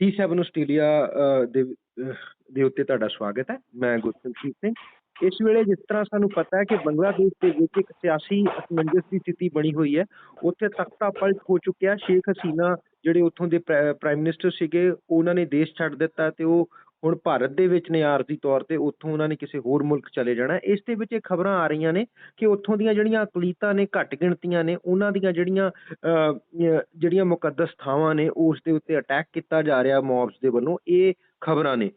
C7 Australia ਦੇ ਦੇ ਉੱਤੇ ਤੁਹਾਡਾ ਸਵਾਗਤ ਹੈ। ਮੈਂ ਗੁਰਸਮਜੀਤ ਸਿੰਘ। ਇਸ ਵੇਲੇ ਜਿਸ ਤਰ੍ਹਾਂ ਸਾਨੂੰ ਪਤਾ ਹੈ ਕਿ ਬੰਗਲਾਦੇਸ਼ ਦੇ ਵਿੱਚ ਇੱਕ ਸਿਆਸੀ ਅਸਮੰਜਸ ਦੀ ਸਥਿਤੀ ਬਣੀ ਹੋਈ ਹੈ। ਉੱਥੇ ਤਖਤਾ ਪਲਟ ਹੋ ਚੁੱਕਿਆ। ਸ਼ੇਖ ਹਸੀਨਾ ਜਿਹੜੇ ਉੱਥੋਂ ਦੇ ਪ੍ਰਾਈਮ ਮਿਨਿਸਟਰ ਸੀਗੇ, ਉਹਨਾਂ ਨੇ ਦੇਸ਼ ਛੱਡ ਦਿੱਤਾ ਤੇ ਉਹ ਹੁਣ ਭਾਰਤ ਦੇ ਵਿੱਚ ਨੇ ਆਰਜ਼ੀ ਤੌਰ ਤੇ ਉੱਥੋਂ ਉਹਨਾਂ ਨੇ ਕਿਸੇ ਹੋਰ ਮੁਲਕ ਚਲੇ ਜਾਣਾ। ਇਸ ਦੇ ਵਿੱਚ ਇਹ ਖਬਰਾਂ ਆ ਰਹੀਆਂ ਨੇ ਕਿ ਉੱਥੋਂ ਦੀਆਂ ਜਿਹੜੀਆਂ ਅਕਲੀਤਾਂ ਨੇ ਘੱਟ ਗਿਣਤੀਆਂ ਨੇ ਉਹਨਾਂ ਦੀਆਂ ਜਿਹੜੀਆਂ ਅਹ, ਜਿਹੜੀਆਂ ਮੁਕੱਦਸ ਥਾਵਾਂ ਨੇ ਉਸ ਦੇ ਉੱਤੇ ਅਟੈਕ ਕੀਤਾ ਜਾ ਰਿਹਾ ਮੌਬਸ ਦੇ ਵੱਲੋਂ ਇਹ ਖਬਰਾਂ ਨੇ।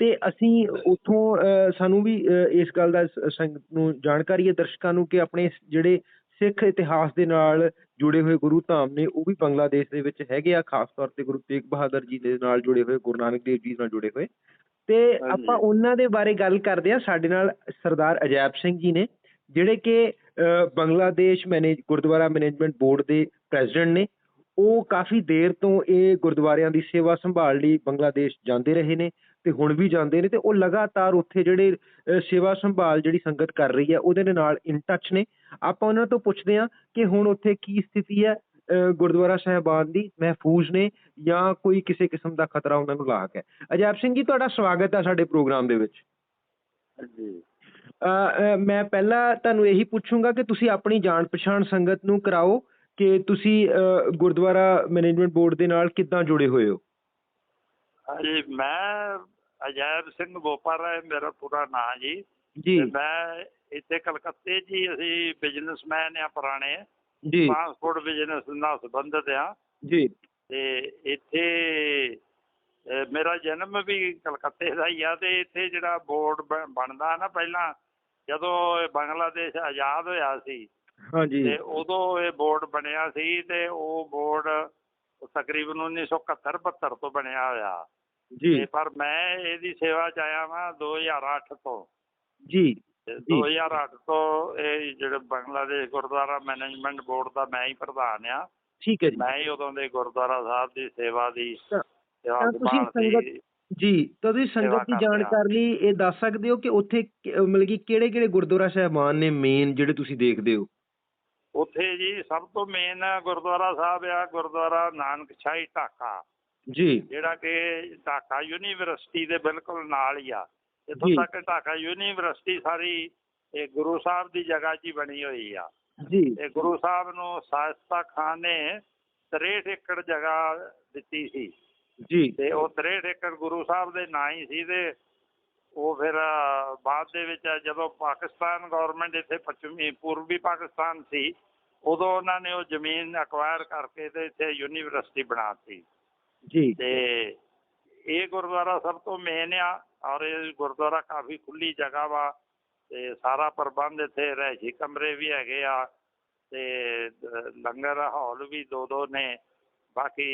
ਤੇ ਅਸੀਂ ਉੱਥੋਂ ਅਹ, ਸਾਨੂੰ ਵੀ ਇਸ ਗੱਲ ਦਾ ਨੂੰ ਜਾਣਕਾਰੀ ਹੈ ਦਰਸ਼ਕਾਂ ਨੂੰ ਕਿ ਆਪਣੇ ਜਿਹੜੇ ਸਿੱਖ ਇਤਿਹਾਸ ਦੇ ਨਾਲ ਜੁੜੇ ਹੋਏ ਗੁਰੂ ਧਾਮ ਨੇ ਉਹ ਵੀ ਬੰਗਲਾਦੇਸ਼ ਦੇ ਵਿੱਚ ਹੈਗੇ ਆ ਖਾਸ ਤੌਰ ਤੇ ਗੁਰੂ ਤੇਗ ਬਹਾਦਰ ਜੀ ਦੇ ਨਾਲ ਜੁੜੇ ਹੋਏ ਗੁਰੂ ਨਾਨਕ ਦੇਵ ਜੀ ਨਾਲ ਜੁੜੇ ਹੋਏ। ਤੇ। ਆਪਾਂ ਉਹਨਾਂ ਦੇ ਬਾਰੇ ਗੱਲ ਕਰਦੇ ਆ ਸਾਡੇ ਨਾਲ ਸਰਦਾਰ ਅਜੈਬ ਸਿੰਘ ਜੀ ਨੇ ਜਿਹੜੇ ਕਿ Bangladesh manage gurdwara management board ਦੇ ਪ੍ਰੈਜ਼ੀਡੈਂਟ ਨੇ। ਉਹ ਕਾਫੀ ਦੇਰ ਤੋਂ ਇਹ ਗੁਰਦੁਆਰਿਆਂ ਦੀ ਸੇਵਾ ਸੰਭਾਲ ਲਈ ਬੰਗਲਾਦੇਸ਼ ਜਾਂਦੇ ਰਹੇ ਨੇ ਤੇ ਹੁਣ ਵੀ ਜਾਂਦੇ ਨੇ ਤੇ ਉਹ ਲਗਾਤਾਰ ਉੱਥੇ ਜਿਹੜੇ ਸੇਵਾ ਸੰਭਾਲ ਜਿਹੜੀ ਸੰਗਤ ਕਰ ਰਹੀ ਹੈ ਉਹਦੇ ਨਾਲ ਇਨ ਟੱਚ ਨੇ। ਆਪਾਂ ਉਹਨਾਂ ਤੋਂ ਪੁੱਛਦੇ ਹਾਂ ਕਿ ਹੁਣ ਉੱਥੇ ਕੀ ਸਥਿਤੀ ਹੈ ਗੁਰਦੁਆਰਾ ਸਾਹਿਬਾਨ ਦੀ ਮਹਿਫੂਜ਼ ਨੇ ਜਾਂ ਕੋਈ ਕਿਸੇ ਕਿਸਮ ਦਾ ਖਤਰਾ ਉਹਨਾਂ ਨੂੰ ਲਾਕ ਹੈ। ਅਜੈਬ ਸਿੰਘ ਜੀ ਤੁਹਾਡਾ ਸਵਾਗਤ ਹੈ ਸਾਡੇ ਪ੍ਰੋਗਰਾਮ ਦੇ ਵਿੱਚ। ਜੀ ਮੈਂ ਪਹਿਲਾਂ ਤੁਹਾਨੂੰ ਇਹੀ ਪੁੱਛੂੰਗਾ ਕਿ ਤੁਸੀਂ ਆਪਣੀ ਜਾਣ ਪਛਾਣ ਸੰਗਤ ਨੂੰ ਕਰਾਓ ਕਿ ਤੁਸੀਂ ਗੁਰਦੁਆਰਾ ਮੈਨੇਜਮੈਂਟ ਬੋਰਡ ਦੇ ਨਾਲ ਕਿੱਦਾਂ ਜੁੜੇ ਹੋਏ ਹੋ? ਹਾਂਜੀ ਮੈਂ ਅਜੈਬ ਸਿੰਘ ਬੋਪਰ ਹੈ ਮੇਰਾ ਪੂਰਾ ਨਾਂ ਜੀ। ਜੀ। ਮੈਂ ਇੱਥੇ ਕਲਕੱਤੇ 'ਚ ਹੀ ਅਸੀਂ ਬਿਜ਼ਨਸਮੈਨ ਆ ਪੁਰਾਣੇ। ਜੀ। ਟਰਾਂਸਪੋਰਟ ਬਿਜ਼ਨਸ ਨਾਲ ਸੰਬੰਧਿਤ ਆ। ਜੀ। ਤੇ ਇੱਥੇ ਮੇਰਾ ਜਨਮ ਵੀ ਕਲਕੱਤੇ ਦਾ ਹੀ ਆ ਤੇ ਇੱਥੇ ਜਿਹੜਾ ਬੋਰਡ ਬਣਦਾ ਨਾ ਪਹਿਲਾਂ ਜਦੋਂ ਬੰਗਲਾਦੇਸ਼ ਆਜ਼ਾਦ ਹੋਇਆ ਸੀ ਹਾਂਜੀ। ਤੇ ਉਦੋਂ ਇਹ ਬੋਰਡ ਬਣਿਆ ਸੀ ਤੇ ਉਹ ਬੋਰਡ ਤਕਰੀਬਨ 1971 72 ਤੋਂ ਬਣਿਆ ਹੋਇਆ। ਜੀ। ਪਰ ਮੈਂ ਇਹਦੀ ਸੇਵਾ ਚ ਆਇਆ ਵਾਂ 2008 ਤੋਂ ਜੀ ਤੇ। ਜੀ। 2008 ਤੋਂ ਇਹ ਜਿਹੜੇ ਬੰਗਲਾਦੇਸ਼ ਗੁਰਦੁਆਰਾ ਮੈਨੇਜਮੈਂਟ ਬੋਰਡ ਦਾ ਮੈਂ ਹੀ ਪ੍ਰਧਾਨ ਆ। ਠੀਕ ਹੈ ਜੀ। ਮੈਂ ਹੀ ਉਦੋਂ ਦੇ ਗੁਰਦੁਆਰਾ ਸਾਹਿਬ ਦੀ ਸੇਵਾ ਦੀ ਸੇਵਾ ਸੰਗਤ- ਜੀ ਤੁਸੀਂ ਸੰਗਤ ਦੀ। ਜਾਣਕਾਰੀ ਇਹ ਦੱਸ ਸਕਦੇ ਹੋ ਕਿ ਉੱਥੇ ਮਤਲਬ ਕਿ ਕਿਹੜੇ ਕਿਹੜੇ ਗੁਰਦੁਆਰਾ ਸਾਹਿਬਾਨ ਨੇ ਮੇਨ ਜਿਹੜੇ ਤੁਸੀਂ ਦੇਖਦੇ ਹੋ? ਉੱਥੇ ਜੀ ਸਭ ਤੋਂ ਮੇਨ ਗੁਰਦੁਆਰਾ ਸਾਹਿਬ ਆ ਗੁਰਦੁਆਰਾ ਨਾਨਕ ਸ਼ਾਹੀ ਢਾਕਾ। ਜੀ। ਜਿਹੜਾ ਕਿ ਢਾਕਾ ਯੂਨੀਵਰਸਿਟੀ ਦੇ ਬਿਲਕੁਲ ਨਾਲ ਹੀ ਆ। ਇੱਥੋਂ ਜੀ। ਤੱਕ ਢਾਕਾ ਯੂਨੀਵਰਸਿਟੀ ਸਾਰੀ ਇਹ ਗੁਰੂ ਸਾਹਿਬ ਦੀ ਜਗ੍ਹਾ 'ਚ ਹੀ ਬਣੀ ਹੋਈ ਆ। ਜੀ। ਤੇ ਗੁਰੂ ਸਾਹਿਬ ਨੂੰ ਸਾਇਸਤਾ ਖਾਨ ਨੇ 63 ਏਕੜ ਜਗ੍ਹਾ ਦਿੱਤੀ ਸੀ। ਜੀ। ਤੇ ਉਹ 63 ਏਕੜ ਗੁਰੂ ਸਾਹਿਬ ਦੇ ਨਾਂ ਹੀ ਸੀ ਤੇ ਉਹ ਫਿਰ ਅ, ਬਾਅਦ ਦੇ ਵਿੱਚ ਜਦੋਂ ਪਾਕਿਸਤਾਨ ਗਵਰਨਮੈਂਟ ਇੱਥੇ ਪੱਛਮੀ ਪੂਰਬੀ ਪਾਕਿਸਤਾਨ ਸੀ ਉਦੋਂ ਉਹਨਾਂ ਨੇ ਉਹ ਜ਼ਮੀਨ ਅਕਵਾਇਰ ਕਰਕੇ ਤੇ ਇੱਥੇ ਯੂਨੀਵਰਸਿਟੀ ਬਣਾਤੀ ਜੀ। ਤੇ ਇਹ ਗੁਰਦੁਆਰਾ ਸਭ ਤੋਂ ਮੇਨ ਆ ਔਰ ਇਹ ਗੁਰਦੁਆਰਾ ਕਾਫੀ ਖੁੱਲੀ ਜਗ੍ਹਾ ਵਾ ਤੇ ਸਾਰਾ ਪ੍ਰਬੰਧ ਇੱਥੇ ਰਹਿਸ਼ੀ ਕਮਰੇ ਵੀ ਹੈਗੇ ਆ ਤੇ ਲੰਗਰ ਹਾਲ ਵੀ ਦੋ ਦੋ ਨੇ। ਬਾਕੀ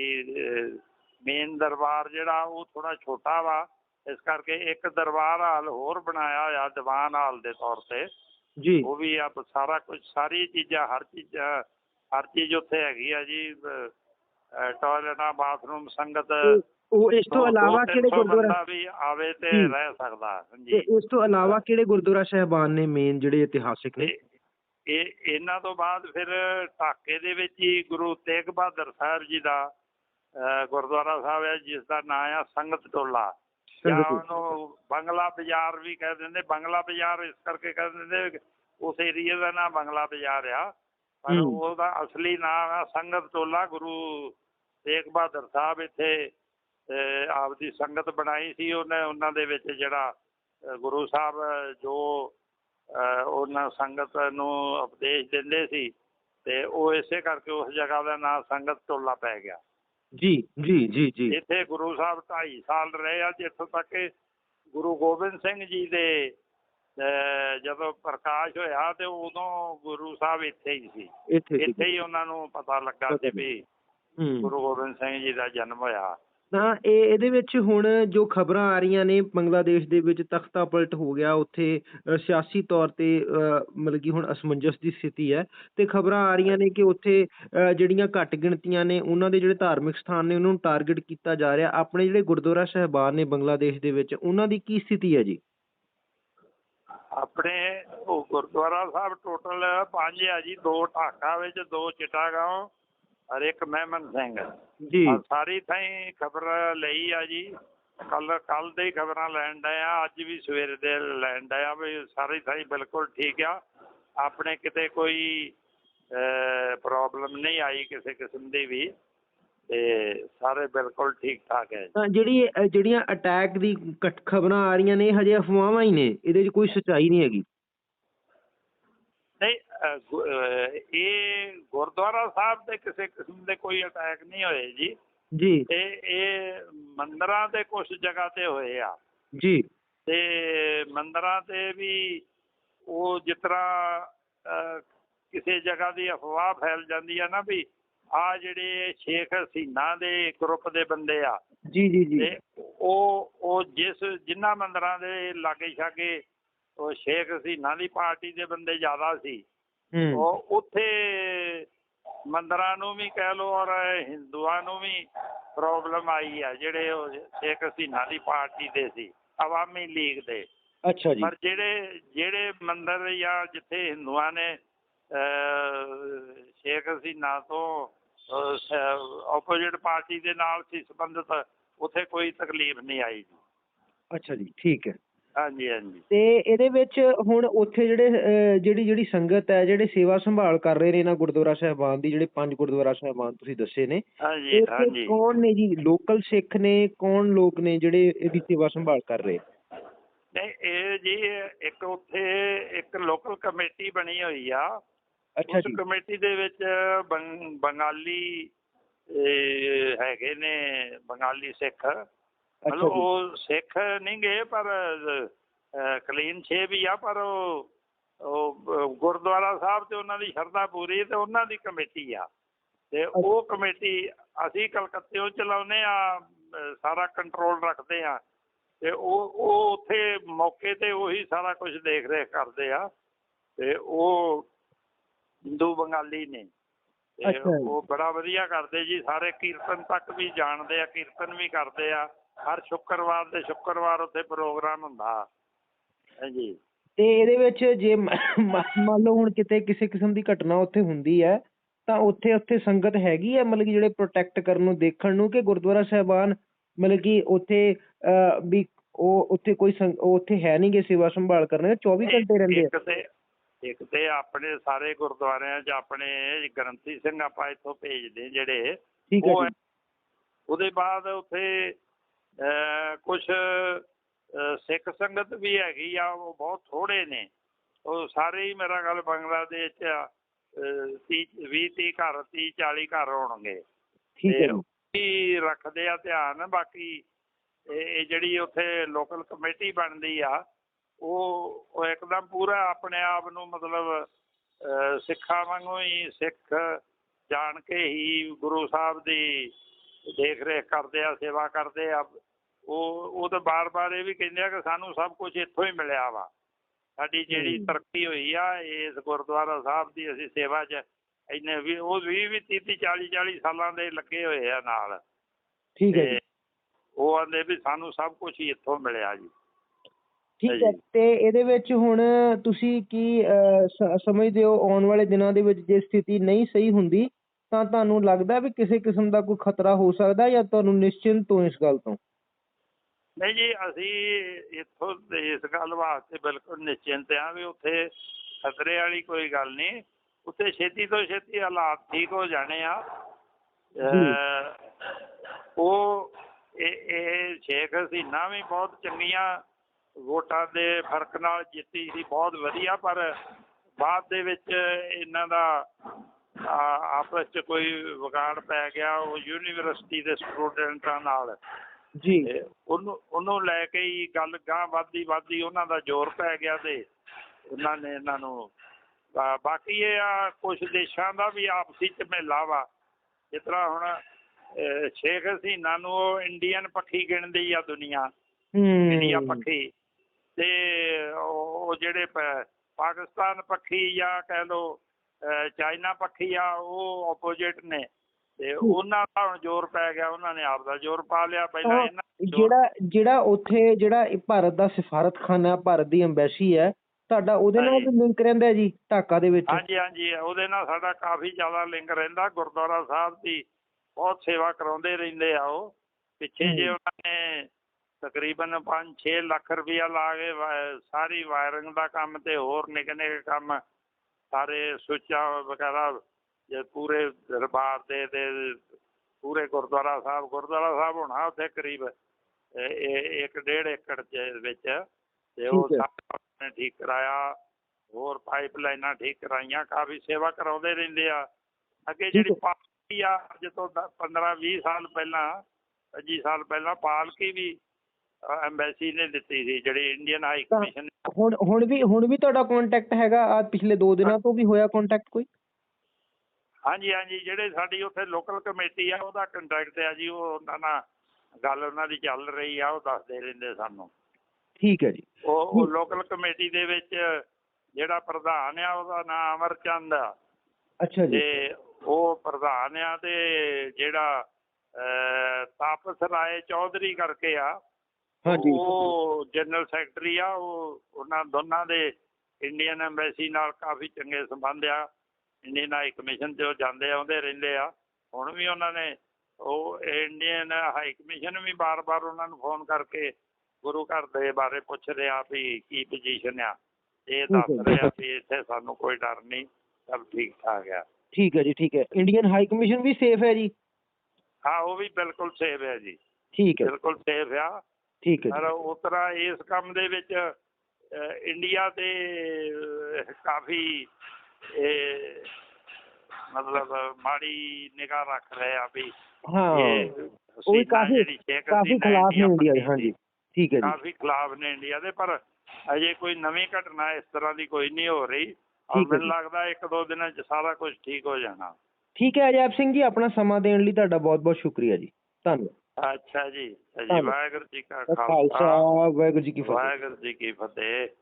ਮੇਨ ਦਰਬਾਰ ਜਿਹੜਾ ਉਹ ਥੋੜਾ ਛੋਟਾ ਵਾ ਇਸ ਕਰਕੇ ਇੱਕ ਦਰਬਾਰ ਹਾਲ ਹੋਰ ਬਣਾਇਆ ਹੋਇਆ ਦੀਵਾਨ ਹਾਲ ਦੇ ਤੌਰ ਤੇ। ਜੀ। ਉਹ ਵੀ ਆ ਸਾਰਾ ਕੁਝ ਸਾਰੀ ਚੀਜ਼ਾਂ ਹਰ ਚੀਜ਼ ਹਰ ਚੀਜ਼ ਉੱਥੇ ਹੈਗੀ ਆ ਜੀ ਟਾਇਲਟਾਂ ਬਾਥਰੂਮ ਸੰਗਤ ਉਹ ਇਸ ਤੋਂ ਇਲਾਵਾ ਕਿਹੜੇ ਗੁਰਦੁਆਰਾ ਵੀ ਆਵੇ ਤੇ ਜੀ। ਰਹਿ ਸਕਦਾ ਹਾਂਜੀ ਇਸ ਤੋਂ ਇਲਾਵਾ ਕਿਹੜੇ ਗੁਰਦੁਆਰਾ ਸਾਹਿਬਾਨ ਨੇ ਮੇਨ ਜਿਹੜੇ ਇਤਿਹਾਸਿਕ ਨੇ ਇਹ ਇਹਨਾਂ ਤੋਂ ਬਾਅਦ ਫਿਰ ਢਾਕੇ ਦੇ ਵਿੱਚ ਹੀ ਗੁਰੂ ਤੇਗ ਬਹਾਦਰ ਸਾਹਿਬ ਜੀ ਦਾ ਗੁਰਦੁਆਰਾ ਸਾਹਿਬ ਹੈ ਜਿਸ ਦਾ ਨਾਮ ਆ ਸੰਗਤ ਟੋਲਾ ਜਾਂ ਉਹਨੂੰ ਬੰਗਲਾ ਬਾਜ਼ਾਰ ਵੀ ਕਹਿ ਦਿੰਦੇ ਬੰਗਲਾ ਬਾਜ਼ਾਰ ਇਸ ਕਰਕੇ ਕਹਿ ਦਿੰਦੇ ਉਸ ਏਰੀਏ ਦਾ ਨਾਮ ਬੰਗਲਾ ਬਾਜ਼ਾਰ ਆ ਪਰ। ਉਹਦਾ ਅਸਲੀ ਨਾਮ ਆ ਸੰਗਤ ਟੋਲਾ ਗੁਰੂ ਤੇਗ ਬਹਾਦਰ ਸਾਹਿਬ ਇੱਥੇ ਅਹ, ਆਪਦੀ ਸੰਗਤ ਬਣਾਈ ਸੀ ਉਹਨੇ ਉਹਨਾਂ ਦੇ ਵਿੱਚ ਜਿਹੜਾ ਗੁਰੂ ਸਾਹਿਬ ਜੋ ਉਹਨਾਂ ਸੰਗਤ ਨੂੰ ਉਪਦੇਸ਼ ਦਿੰਦੇ ਸੀ ਤੇ ਉਹ ਇਸੇ ਕਰਕੇ ਉਸ ਜਗ੍ਹਾ ਦਾ ਨਾਮ ਸੰਗਤ ਟੋਲਾ ਪੈ ਗਿਆ। ਜੀ ਜੀ ਜੀ ਜੀ। ਇੱਥੇ ਗੁਰੂ ਸਾਹਿਬ 2.5 ਸਾਲ ਰਹੇ ਆ ਜਿੱਥੋਂ ਤੱਕ ਕਿ ਗੁਰੂ ਗੋਬਿੰਦ ਸਿੰਘ ਜੀ ਦੇ ਜਦੋਂ ਪ੍ਰਕਾਸ਼ ਹੋਇਆ ਤੇ ਉਦੋਂ ਗੁਰੂ ਸਾਹਿਬ ਇੱਥੇ ਹੀ ਸੀ। ਇੱਥੇ ਹੀ ਉਹਨਾਂ ਨੂੰ ਪਤਾ ਲੱਗਾ ਸੀ ਵੀ ਗੁਰੂ ਗੋਬਿੰਦ ਸਿੰਘ ਜੀ ਦਾ ਜਨਮ ਹੋਇਆ। ਤਾਂ ਇਹ, ਇਹਦੇ ਵਿੱਚ ਹੁਣ ਜੋ ਖਬਰਾਂ ਆ ਰਹੀਆਂ ਨੇ ਬੰਗਲਾਦੇਸ਼ ਦੇ ਵਿੱਚ ਤਖਤਾ ਪਲਟ ਹੋ ਗਿਆ, ਉੱਥੇ ਸਿਆਸੀ ਤੌਰ ਤੇ ਮਤਲਬ ਕਿ ਹੁਣ ਅਸਮੰਜਸ ਦੀ ਸਥਿਤੀ ਹੈ ਤੇ ਖਬਰਾਂ ਆ ਰਹੀਆਂ ਨੇ ਕਿ ਉੱਥੇ ਜਿਹੜੀਆਂ ਘੱਟ ਗਿਣਤੀਆਂ ਨੇ, ਉਹਨਾਂ ਦੇ ਜਿਹੜੇ ਧਾਰਮਿਕ ਸਥਾਨ ਨੇ, ਉਹਨਾਂ ਨੂੰ ਟਾਰਗੇਟ ਕੀਤਾ ਜਾ ਰਿਹਾ। ਆਪਣੇ ਜਿਹੜੇ ਗੁਰਦੁਆਰਾ ਸਾਹਿਬਾਨ ਨੇ ਬੰਗਲਾਦੇਸ਼ ਦੇ ਵਿੱਚ, ਉਹਨਾਂ ਦੀ ਕੀ ਸਥਿਤੀ ਹੈ ਜੀ? ਆਪਣੇ, ਉਹ ਗੁਰਦੁਆਰਾ ਸਾਹਿਬ ਟੋਟਲ ਪੰਜ ਆ ਜੀ, ਦੋ ਢਾਕਾ ਵਿੱਚ, ਦੋ ਚਿਟਾਗਾਂਵ ਔਰ ਇੱਕ ਮਹਿਮਨ ਸਿੰਘ। ਜੀ। ਸਾਰੀ ਥਾਈ ਖਬਰ ਲਈ ਆ ਜੀ। ਕੱਲ ਕੱਲ ਦੇ ਹੀ ਖਬਰਾਂ ਲੈਣ ਡਏ ਆ। ਅੱਜ ਵੀ ਸਵੇਰ ਦੇ ਲੈਣ ਡਏ ਆ ਵੀ ਸਾਰੀ ਥਾਈ ਬਿਲਕੁਲ ਠੀਕ ਆ। ਆਪਣੇ ਕਿਤੇ ਕੋਈ ਪ੍ਰੋਬਲਮ ਨਹੀਂ ਆਈ ਕਿਸੇ ਕਿਸਮ ਦੀ ਵੀ। ਤੇ ਸਾਰੇ ਬਿਲਕੁਲ ਠੀਕ ਠਾਕ ਹੈ ਜਿਹੜੀ ਜਿਹੜੀਆਂ ਅਟੈਕ ਦੀ ਖਬਰਾਂ ਆ ਰਹੀਆਂ ਨੇ ਹਜੇ ਅਫਵਾਹਾਂ ਹੀ ਨੇ। ਇਹਦੇ 'ਚ ਕੋਈ ਸੱਚਾਈ ਨਹੀਂ ਹੈਗੀ। ਇਹ ਗੁਰਦੁਆਰਾ ਸਾਹਿਬ ਤੇ ਕਿਸੇ ਕਿਸਮ ਦੇ ਕੋਈ ਅਟੈਕ ਨਹੀਂ ਹੋਏ ਜੀ। ਜੀ। ਤੇ ਇਹ ਮੰਦਰਾਂ ਤੇ ਕੁਝ ਜਗ੍ਹਾ ਤੇ ਹੋਏ ਆ। ਜੀ। ਤੇ ਮੰਦਰਾਂ ਤੇ ਵੀ ਉਹ ਜਿਸ ਤਰ੍ਹਾਂ ਕਿਸੇ ਜਗ੍ਹਾ ਦੀ ਅਫਵਾਹ ਫੈਲ ਜਾਂਦੀ ਆ ਨਾ ਵੀ ਆ ਜਿਹੜੇ ਸ਼ੇਖ ਹਸੀਨਾ ਦੇ ਗਰੁੱਪ ਦੇ ਬੰਦੇ ਆ। ਜੀ ਜੀ ਜੀ। ਤੇ ਉਹ ਉਹ ਜਿਸ ਜਿਨ੍ਹਾਂ ਮੰਦਰਾਂ ਦੇ ਲਾਗੇ ਛਾਗੇ ਉਹ ਸ਼ੇਖ ਹਸੀਨਾ ਦੀ ਪਾਰਟੀ ਦੇ ਬੰਦੇ ਜ਼ਿਆਦਾ ਸੀ। ਉੱਥੇ ਮੰਦਰਾਂ ਨੂੰ ਵੀ ਕਹਿ ਲੋ ਔਰ ਹਿੰਦੂਆਂ ਨੂੰ ਵੀ ਪ੍ਰੋਬਲਮ ਆਈ ਆ ਜਿਹੜੇ ਉਹ ਸ਼ੇਖ ਹਸੀਨਾ ਦੀ ਪਾਰਟੀ ਦੇ ਸੀ ਆਵਾਮੀ ਲੀਗ ਦੇ। ਅੱਛਾ ਜੀ। ਪਰ ਜਿਹੜੇ ਜਿਹੜੇ ਮੰਦਰ ਜਾਂ ਜਿੱਥੇ ਹਿੰਦੂਆਂ ਨੇ ਸ਼ੇਖ ਹਸੀਨਾ ਤੋਂ ਆਪੋਜੀਟ ਪਾਰਟੀ ਦੇ ਨਾਲ ਸੀ ਸੰਬੰਧਿਤ ਉੱਥੇ ਕੋਈ ਤਕਲੀਫ ਨਹੀਂ ਆਈ ਜੀ। ਅੱਛਾ ਜੀ ਠੀਕ ਹੈ। ਹਾਂਜੀ ਹਾਂਜੀ। ਤੇ ਇਹਦੇ ਵਿੱਚ ਹੁਣ ਉੱਥੇ ਜਿਹੜੇ ਜਿਹੜੀ ਜਿਹੜੀ ਸੰਗਤ ਹੈ ਜਿਹੜੇ ਸੇਵਾ ਸੰਭਾਲ ਕਰ ਰਹੇ ਨੇ ਇਹਨਾਂ ਗੁਰਦੁਆਰਾ ਸਾਹਿਬਾਨ ਦੀ ਜਿਹੜੇ ਪੰਜ ਗੁਰਦੁਆਰਾ ਸਾਹਿਬਾਨ ਤੁਸੀਂ ਦੱਸੇ ਨੇ ਹਾਂਜੀ ਇੱਥੇ ਹਾਂਜੀ। ਕੌਣ ਨੇ ਜੀ? ਲੋਕਲ ਸਿੱਖ ਨੇ ਕੌਣ ਲੋਕ ਨੇ ਜਿਹੜੇ ਇਹਦੀ ਸੇਵਾ ਸੰਭਾਲ ਕਰ ਰਹੇ? ਨਹੀਂ ਇਹ ਜੀ ਇੱਕ ਉੱਥੇ ਇੱਕ ਲੋਕਲ ਕਮੇਟੀ ਬਣੀ ਹੋਈ ਆ। ਅੱਛਾ ਉਸ ਜੀ। ਕਮੇਟੀ ਦੇ ਵਿੱਚ ਬੰਗ- ਬੰਗਾਲੀ ਹੈਗੇ ਨੇ ਬੰਗਾਲੀ ਸਿੱਖ। ਮਤਲਬ ਉਹ ਸਿੱਖ ਨਹੀਂ ਗਏ ਪਰ ਕਲੀਨ ਛੇ ਵੀ ਆ ਪਰ ਉਹ ਗੁਰਦੁਆਰਾ ਸਾਹਿਬ ਤੇ ਉਹਨਾਂ ਦੀ ਸ਼ਰਧਾ ਪੂਰੀ ਤੇ ਉਹਨਾਂ ਦੀ ਕਮੇਟੀ ਆ। ਤੇ ਉਹ ਕਮੇਟੀ ਅਸੀਂ ਕਲਕੱਤੇੋਂ ਚਲਾਉਨੇ ਆ ਸਾਰਾ ਕੰਟਰੋਲ ਰੱਖਦੇ ਆ। ਤੇ ਉਹ ਉਹ ਉੱਥੇ ਮੌਕੇ ਤੇ ਉਹੀ ਸਾਰਾ ਕੁਝ ਦੇਖ ਰੇਖ ਕਰਦੇ ਆ। ਤੇ ਉਹ ਹਿੰਦੂ ਬੰਗਾਲੀ ਨੇ। ਤੇ। ਉਹ ਬੜਾ ਵਧੀਆ ਕਰਦੇ ਜੀ ਸਾਰੇ ਕੀਰਤਨ ਤੱਕ ਵੀ ਜਾਣਦੇ ਆ ਕੀਰਤਨ ਵੀ ਕਰਦੇ ਆ। ਹਰ ਸ਼ੁੱਕਰਵਾਰ ਦੇ ਸ਼ੁੱਕਰਵਾਰ ਉੱਥੇ ਪ੍ਰੋਗਰਾਮ ਹੁੰਦਾ। ਹਾਂਜੀ। ਤੇ ਇਹਦੇ ਵਿੱਚ ਜੇ ਮੰਨ ਲਓ ਹੁਣ ਕਿਤੇ ਕਿਸੇ ਕਿਸਮ ਦੀ ਘਟਨਾ ਉੱਥੇ ਹੁੰਦੀ ਹੈ ਤਾਂ ਉੱਥੇ ਉੱਥੇ ਸੰਗਤ ਹੈਗੀ ਹੈ ਮਤਲਬ ਕਿ ਜਿਹੜੇ ਪ੍ਰੋਟੈਕਟ ਕਰਨ ਨੂੰ ਦੇਖਣ ਨੂੰ ਕਿ ਗੁਰਦੁਆਰਾ ਸਾਹਿਬਾਨ ਮਤਲਬ ਕਿ ਉੱਥੇ ਵੀ ਉਹ ਉੱਥੇ ਕੋਈ ਉੱਥੇ ਹੈ ਨਹੀਂ ਗੇ ਸੇਵਾ ਸੰਭਾਲ ਕਰਨ 24 ਘੰਟੇ ਰਹਿੰਦੇ ਆ। ਇੱਕ ਤੇ ਇੱਕ ਤੇ ਆਪਣੇ ਸਾਰੇ ਗੁਰਦੁਆਰਿਆਂ 'ਚ ਆਪਣੇ ਗ੍ਰੰਥੀ ਸਿੰਘ ਆਪਾਂ ਇੱਥੋਂ ਭੇਜਦੇ ਜਿਹੜੇ ਠੀਕ ਹੈ। ਉਹਦੇ ਬਾਅਦ ਉੱਥੇ ਕੁਝ ਸਿੱਖ ਸੰਗਤ ਵੀ ਹੈਗੀ ਆ ਉਹ ਬਹੁਤ ਥੋੜੇ ਨੇ। ਉਹ ਸਾਰੇ ਹੀ ਮੇਰਾ ਗੱਲ ਬੰਗਲਾਦੇਸ਼ 'ਚ ਆ, ਅਹ, ਤੀਹ ਵੀਹ ਤੀਹ ਘਰ ਤੀਹ ਚਾਲੀ ਘਰ ਹੋਣਗੇ। ਠੀਕ ਹੈ ਜੀ। ਰੱਖਦੇ ਆ ਧਿਆਨ ਬਾਕੀ ਇਹ ਜਿਹੜੀ ਉੱਥੇ ਲੋਕਲ ਕਮੇਟੀ ਬਣਦੀ ਆ ਉਹ ਉਹ ਇੱਕਦਮ ਪੂਰਾ ਆਪਣੇ ਆਪ ਨੂੰ ਮਤਲਬ ਸਿੱਖਾਂ ਵਾਂਗੂ ਹੀ ਸਿੱਖ ਜਾਣ ਕੇ ਹੀ ਗੁਰੂ ਸਾਹਿਬ ਦੀ ਦੇਖ ਰੇਖ ਕਰਦੇ ਆ ਸੇਵਾ ਕਰਦੇ ਆ। ਉਹ ਉਹ ਤਾਂ ਬਾਰ-ਬਾਰ ਇਹ ਵੀ ਕਹਿੰਦੇ ਆ ਕਿ ਸਾਨੂੰ ਸਭ ਕੁਝ ਇੱਥੋਂ ਹੀ ਮਿਲਿਆ ਵਾ। ਸਾਡੀ ਜਿਹੜੀ। ਤਰੱਕੀ ਹੋਈ ਆ ਇਸ ਗੁਰਦੁਆਰਾ ਸਾਹਿਬ ਦੀ ਅਸੀਂ ਸੇਵਾ 'ਚ ਇੰਨੇ ਵੀ ਉਹ ਵੀਹ ਵੀ 30 30 40 40 ਸਾਲਾਂ ਦੇ ਲੱਗੇ ਹੋਏ ਆ ਨਾਲ। ਠੀਕ ਹੈ ਉਹ ਆਂਦੇ ਵੀ ਸਾਨੂੰ ਸਭ ਕੁਝ ਹੀ ਇੱਥੋਂ ਮਿਲਿਆ ਜੀ। ਠੀਕ ਹੈ। ਤੇ ਇਹਦੇ ਵਿੱਚ ਹੁਣ ਤੁਸੀਂ ਕੀ ਸਮਝਦੇ ਹੋ ਆਉਣ ਵਾਲੇ ਦਿਨਾਂ ਦੇ ਵਿੱਚ ਜੇ ਸਥਿਤੀ ਨਹੀਂ ਸਹੀ ਹੁੰਦੀ ਤਾਂ ਤੁਹਾਨੂੰ ਲੱਗਦਾ ਵੀ ਕਿਸੇ ਕਿਸਮ ਦਾ ਕੋਈ ਖਤਰਾ ਹੋ ਸਕਦਾ ਜਾਂ ਤੁਹਾਨੂੰ ਨਿਸ਼ਚਿੰਤ ਹੋ ਇਸ ਗੱਲ ਤੋਂ? ਨਹੀਂ ਜੀ, ਅਸੀਂ ਇੱਥੋਂ ਇਸ ਗੱਲ ਵਾਸਤੇ ਬਿਲਕੁਲ ਨਿਸ਼ਚਿੰਤ ਆ ਵੀ ਉੱਥੇ ਖਤਰੇ ਵਾਲੀ ਕੋਈ ਗੱਲ ਨਹੀਂ। ਉੱਥੇ ਛੇਤੀ ਤੋਂ ਛੇਤੀ ਹਾਲਾਤ ਠੀਕ ਹੋ ਜਾਣੇ ਆ। ਉਹ ਇਹ ਇਹ ਸ਼ੇਖ ਹਸੀਨਾ ਵੀ ਬਹੁਤ ਚੰਗੀਆਂ ਵੋਟਾਂ ਦੇ ਫ਼ਰਕ ਨਾਲ ਜਿੱਤੀ ਸੀ, ਬਹੁਤ ਵਧੀਆ, ਪਰ ਬਾਅਦ ਦੇ ਵਿੱਚ ਇਹਨਾਂ ਦਾ ਆਪਸ 'ਚ ਕੋਈ ਵਿਗਾੜ ਪੈ ਗਿਆ ਉਹ ਯੂਨੀਵਰਸਿਟੀ ਦੇ ਸਟੂਡੈਂਟਾਂ ਨਾਲ। ਜੀ। ਉਹਨੂੰ ਉਹਨੂੰ ਲੈ ਕੇ ਹੀ ਗੱਲ ਗਾਂ ਵੱਧਦੀ ਵੱਧਦੀ ਉਹਨਾਂ ਦਾ ਜ਼ੋਰ ਪੈ ਗਿਆ ਤੇ ਉਹਨਾਂ ਨੇ ਇਹਨਾਂ ਨੂੰ ਬਾਕੀ ਇਹ ਆ ਕੁਝ ਦੇਸ਼ਾਂ ਦਾ ਵੀ ਆਪਸੀ ਝਮੇਲਾ ਵਾ। ਜਿਸ ਤਰ੍ਹਾਂ ਹੁਣ ਸ਼ੇਖ ਹਸੀਨਾ ਨੂੰ ਉਹ ਇੰਡੀਅਨ ਪੱਖੀ ਗਿਣਦੀ ਆ ਦੁਨੀਆ ਇੰਡੀਆ ਪੱਖੀ। ਤੇ ਉਹ ਜਿਹੜੇ ਪਾਕਿਸਤਾਨ ਪੱਖੀ ਜਾਂ ਕਹਿ ਲੋ ਚਾਈਨਾ ਪੱਖੀ ਆ ਉਹ ਆਪੋਜੀਟ ਨੇ। ਤੇ ਉਹਨਾਂ ਦਾ ਹੁਣ ਜ਼ੋਰ ਪੈ ਗਿਆ ਉਹਨਾਂ ਨੇ ਆਪ ਦਾ ਜ਼ੋਰ ਪਾ ਲਿਆ ਪਹਿਲਾਂ ਇਹਨਾਂ ਜਿਹੜਾ ਜਿਹੜਾ ਉੱਥੇ ਜਿਹੜਾ ਭਾਰਤ ਦਾ ਸਫਾਰਤਖਾਨਾ ਭਾਰਤ ਦੀ ਐਮਬੈਸੀ ਹੈ ਤੁਹਾਡਾ ਉਹਦੇ ਨਾਲ। ਵੀ ਲਿੰਕ ਰਹਿੰਦਾ ਜੀ ਢਾਕਾ ਦੇ ਵਿੱਚ ਹਾਂਜੀ ਹਾਂਜੀ ਉਹਦੇ ਨਾਲ ਸਾਡਾ ਕਾਫੀ ਜ਼ਿਆਦਾ ਲਿੰਕ ਰਹਿੰਦਾ ਗੁਰਦੁਆਰਾ ਸਾਹਿਬ ਦੀ ਬਹੁਤ ਸੇਵਾ ਕਰਾਉਂਦੇ ਰਹਿੰਦੇ ਆ ਉਹ ਪਿੱਛੇ ਜੇ। ਉਹਨਾਂ ਨੇ ਤਕਰੀਬਨ 5-6 ਲੱਖ ਰੁਪਇਆ ਲਾ ਕੇ ਸਾਰੀ ਵਾਇਰਿੰਗ ਦਾ ਕੰਮ ਤੇ ਹੋਰ ਨਿੱਕੇ ਨਿੱਕੇ ਕੰਮ ਸਾਰੇ ਸੁੱਚਾਂ ਵਗੈਰਾ ਜੇ ਪੂਰੇ ਦਰਬਾਰ ਦੇ ਤੇ ਪੂਰੇ ਗੁਰਦੁਆਰਾ ਸਾਹਿਬ ਗੁਰਦੁਆਰਾ ਸਾਹਿਬ ਹੋਣਾ ਉੱਥੇ ਕਰੀਬ ਇਹ- ਇਹ ਇੱਕ ਡੇਢ ਏਕੜ ਦੇ ਵਿੱਚ ਤੇ ਉਹ। ਸਾਰਾ ਨੇ ਠੀਕ ਕਰਾਇਆ ਹੋਰ ਪਾਈਪ ਲਾਈਨਾਂ ਠੀਕ ਕਰਾਈਆਂ ਕਾਫੀ ਸੇਵਾ ਕਰਾਉਂਦੇ ਰਹਿੰਦੇ ਆ ਅੱਗੇ ਜਿਹੜੀ। ਪਾਲਕੀ ਆ ਤੋਂ 15 20 ਸਾਲ ਪਹਿਲਾਂ 25 ਸਾਲ ਪਹਿਲਾਂ ਪਾਲਕੀ ਵੀ ਐਮਬੈਸੀ ਨੇ ਦਿੱਤੀ ਸੀ ਜਿਹੜੀ ਇੰਡੀਅਨ ਹਾਈ ਕਮਿਸ਼ਨ ਹੁਣ ਹੁਣ ਵੀ ਹੁਣ ਵੀ ਤੁਹਾਡਾ ਕੰਟੈਕਟ ਹੈਗਾ ਆ ਪਿਛਲੇ 2 ਦਿਨਾਂ ਤੋਂ ਵੀ ਹੋਇਆ ਕੰਟੈਕਟ ਕੋਈ ਹਾਂਜੀ ਹਾਂਜੀ ਜਿਹੜੇ ਸਾਡੀ ਉੱਥੇ ਲੋਕਲ ਕਮੇਟੀ ਆ ਉਹਦਾ ਕੰਟੈਕਟ ਆ ਜੀ ਉਹ ਉਹਨਾਂ ਨਾਲ ਗੱਲ ਉਹਨਾਂ ਦੀ ਚੱਲ ਰਹੀ ਆ ਉਹ ਦੱਸਦੇ ਰਹਿੰਦੇ ਸਾਨੂੰ। ਠੀਕ ਹੈ ਜੀ। ਉਹ ਲੋਕਲ ਕਮੇਟੀ ਦੇ ਵਿੱਚ ਜਿਹੜਾ ਪ੍ਰਧਾਨ ਆ ਉਹਦਾ ਨਾਮ ਅਮਰਚੰਦ ਆ। ਅੱਛਾ ਜੀ। ਤੇ ਉਹ ਪ੍ਰਧਾਨ ਆ ਤੇ ਜਿਹੜਾ ਤਾਪਸ ਰਾਏ ਚੌਧਰੀ ਕਰਕੇ ਆ ਹਾਂਜੀ। ਉਹ ਜਨਰਲ ਸੈਕਟਰੀ ਆ ਉਹ ਉਹਨਾਂ ਦੋਨਾਂ ਦੇ ਇੰਡੀਅਨ ਐਮਬੈਸੀ ਨਾਲ ਕਾਫੀ ਚੰਗੇ ਸੰਬੰਧ ਆ। ਇੰਡੀਅਨ ਹਾਈ ਕਮਿਸ਼ਨ ਤੇ ਉਹ ਜਾਂਦੇ ਆਉਂਦੇ ਰਹਿੰਦੇ ਆ। ਹੁਣ ਵੀ ਉਹਨਾਂ ਨੇ ਉਹ ਇੰਡੀਅਨ ਹਾਈ ਕਮਿਸ਼ਨ ਵੀ ਬਾਰ-ਬਾਰ ਉਹਨਾਂ ਨੂੰ ਫੋਨ ਕਰਕੇ ਗੁਰੂ ਘਰ ਦੇ ਬਾਰੇ ਪੁੱਛ ਰਿਹਾ ਵੀ ਕੀ ਪੋਜੀਸ਼ਨ ਆ। ਇਹ ਦੱਸ। ਰਿਹਾ ਵੀ ਇੱਥੇ ਸਾਨੂੰ ਕੋਈ ਡਰ ਨਹੀਂ ਸਭ ਠੀਕ ਠਾਕ ਆ। ਠੀਕ ਹੈ ਜੀ ਠੀਕ ਹੈ। ਇੰਡੀਅਨ ਹਾਈ ਕਮਿਸ਼ਨ ਵੀ ਸੇਫ ਹੈ ਜੀ? ਹਾਂ ਉਹ ਵੀ ਬਿਲਕੁਲ ਸੇਫ ਹੈ ਜੀ। ਠੀਕ ਹੈ। ਬਿਲਕੁਲ ਸੇਫ ਆ। ਠੀਕ ਹੈ ਪਰ ਉਸ ਤਰ੍ਹਾਂ ਇਸ ਕੰਮ ਦੇ ਵਿੱਚ ਇੰਡੀਆ ਦੇ ਕਾਫੀ ਇਹ, ਮਤਲਬ ਮਾੜੀ ਨਿਗਾਹ ਰੱਖ ਰਹੇ ਆ ਵੀ ਹਾਂ ਇਹ ਉਹ ਸੀਨਾ ਕਾਫੀ ਜਿਹੜੀ ਸ਼ੇਖ ਕਾਫੀ ਹਸੀਨਾ ਖਿਲਾਫ ਨੇ ਇੰਡੀਆ ਦੇ। ਪੱਟੀ ਹਾਂਜੀ ਠੀਕ ਹੈ ਜੀ। ਕਾਫੀ ਖਿਲਾਫ ਨੇ ਇੰਡੀਆ ਦੇ ਪਰ ਅਜੇ ਕੋਈ ਨਵੀਂ ਘਟਨਾ ਇਸ ਤਰ੍ਹਾਂ ਦੀ ਕੋਈ ਨਹੀਂ ਹੋ ਰਹੀ। ਔਰ ਠੀਕ ਹੈ ਮੈਨੂੰ ਜੀ। ਲੱਗਦਾ ਇੱਕ ਦੋ ਦਿਨਾਂ 'ਚ ਸਾਰਾ ਕੁਝ ਠੀਕ ਹੋ ਜਾਣਾ। ਠੀਕ ਹੈ ਅਜੈਬ ਸਿੰਘ ਜੀ ਆਪਣਾ ਸਮਾਂ ਦੇਣ ਲਈ ਤੁਹਾਡਾ ਬਹੁਤ ਬਹੁਤ ਸ਼ੁਕਰੀਆ ਜੀ। ਧੰਨਵਾਦ। ਅੱਛਾ ਜੀ। ਅੱਛਾ ਜੀ ਧੰਨਵਾਦ। ਵਾਹਿਗੁਰੂ ਜੀ ਕਾ ਖਾਲਸਾ। ਖਾਲਸਾ ਵਾਹਿਗੁਰੂ ਜੀ ਕੀ ਫਤਿਹ। ਵਾਹਿਗੁਰੂ ਜੀ ਕੀ ਫਤਿਹ।